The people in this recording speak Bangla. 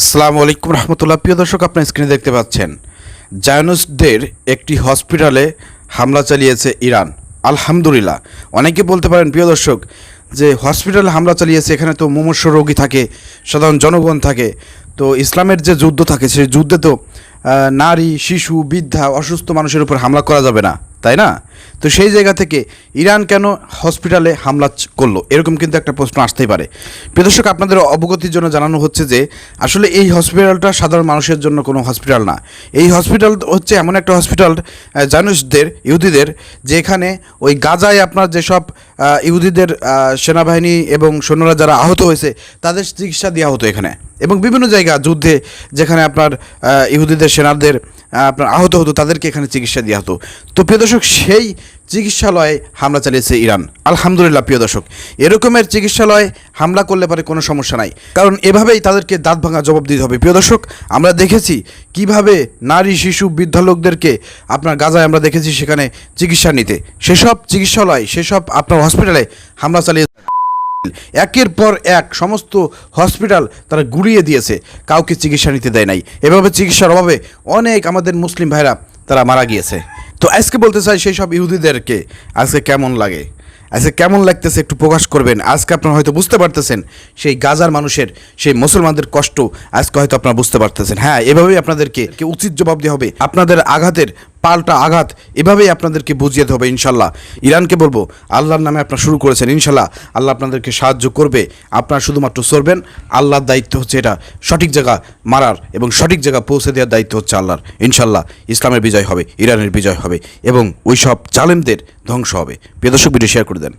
আসসালামু আলাইকুম রহমতুল্লাহ। প্রিয় দর্শক, আপনার স্ক্রিনে দেখতে পাচ্ছেন, জায়নুসদের একটি হসপিটালে হামলা চালিয়েছে ইরান। আলহামদুলিল্লাহ। অনেকে বলতে পারেন, প্রিয় দর্শক, যে হসপিটালে হামলা চালিয়েছে, এখানে তো মুমূর্ষ রোগী থাকে, সাধারণ জনগণ থাকে। তো ইসলামের যে যুদ্ধ থাকে, সেই যুদ্ধে তো নারী, শিশু, বৃদ্ধা, অসুস্থ মানুষের উপর হামলা করা যাবে না। তাই না? তো সেই জায়গা থেকে ইরান কেন হসপিটালে হামলা করল? এরকম কিন্তু একটা প্রশ্ন আসতেই পারে। প্রিয় দর্শক আপনাদের অবগতির জন্য জানানো হচ্ছে যে আসলে এই হসপিটালটা সাধারণ মানুষের জন্য কোনো হসপিটাল না। এই হসপিটাল হচ্ছে এমন একটা হসপিটাল আহ, জানুসদের ইহুদিদের যেখানে ওই গাজায় আপনার যেসব ইহুদিদের সেনাবাহিনী এবং সৈন্যরা যারা আহত হয়েছে তাদের চিকিৎসা দেওয়া হতো এখানে। এবং বিভিন্ন জায়গা যুদ্ধে যেখানে আপনার ইহুদিদের সেনাদের আপনার আহত হতো তাদেরকে এখানে চিকিৎসা দেওয়া হতো। তো প্রিয় দর্শক, সেই চিকিৎসালয়ে হামলা চালিয়েছে ইরান। আলহামদুলিল্লাহ, প্রিয় দর্শক, এরকমের চিকিৎসালয়ে হামলা করলে পারে কোনো সমস্যা নাই। কারণ এভাবেই তাদেরকে দাঁত ভাঙা জবাব দিতে হবে। প্রিয় দর্শক, আমরা দেখেছি কীভাবে নারী, শিশু, বৃদ্ধ লোকদেরকে আপনার গাজায় আমরা দেখেছি সেখানে চিকিৎসা নিতে। সেসব চিকিৎসালয়, সেসব আপনার হসপিটালে হামলা চালিয়ে একের পর এক সমস্ত হসপিটাল তারা গুড়িয়ে দিয়েছে। কাউকে চিকিৎসা নিতে দেয় নাই। এভাবে চিকিৎসার অভাবে অনেক আমাদের মুসলিম ভাইরা তারা মারা গিয়েছে। তো আজকে বলতে চাই সেই সব ইহুদিদেরকে, আজকে কেমন লাগে? আজকে কেমন লাগতেছে একটু প্রকাশ করবেন। আজকে আপনারা হয়তো বুঝতে পারতেছেন সেই গাজার মানুষের, সেই মুসলমানদের কষ্ট আজকে হয়তো আপনারা বুঝতে পারতেছেন। হ্যাঁ এভাবেই আপনাদেরকে উচিত জবাব দেওয়া হবে। আপনাদের আঘাতের পাল্টা আঘাত, এভাবেই আপনাদেরকে বুঝিয়ে হবে ইনশাল্লাহ। ইরানকে বলব, আল্লাহর নামে আপনারা শুরু করেছেন, ইনশাল্লাহ। আল্লাহ আপনাদেরকে সাহায্য করবে। আপনারা শুধুমাত্র সরবেন, আল্লাহর দায়িত্ব হচ্ছে এটা। সঠিক জায়গা মারার এবং সঠিক জায়গা পৌঁছে দেওয়ার দায়িত্ব হচ্ছে আল্লাহর। ইনশাল্লাহ, ইসলামের বিজয় হবে, ইরানের বিজয় হবে এবং ওই সব জালেমদের ধ্বংস হবে। প্রিয় দর্শক, ভিডিও শেয়ার করে দেন।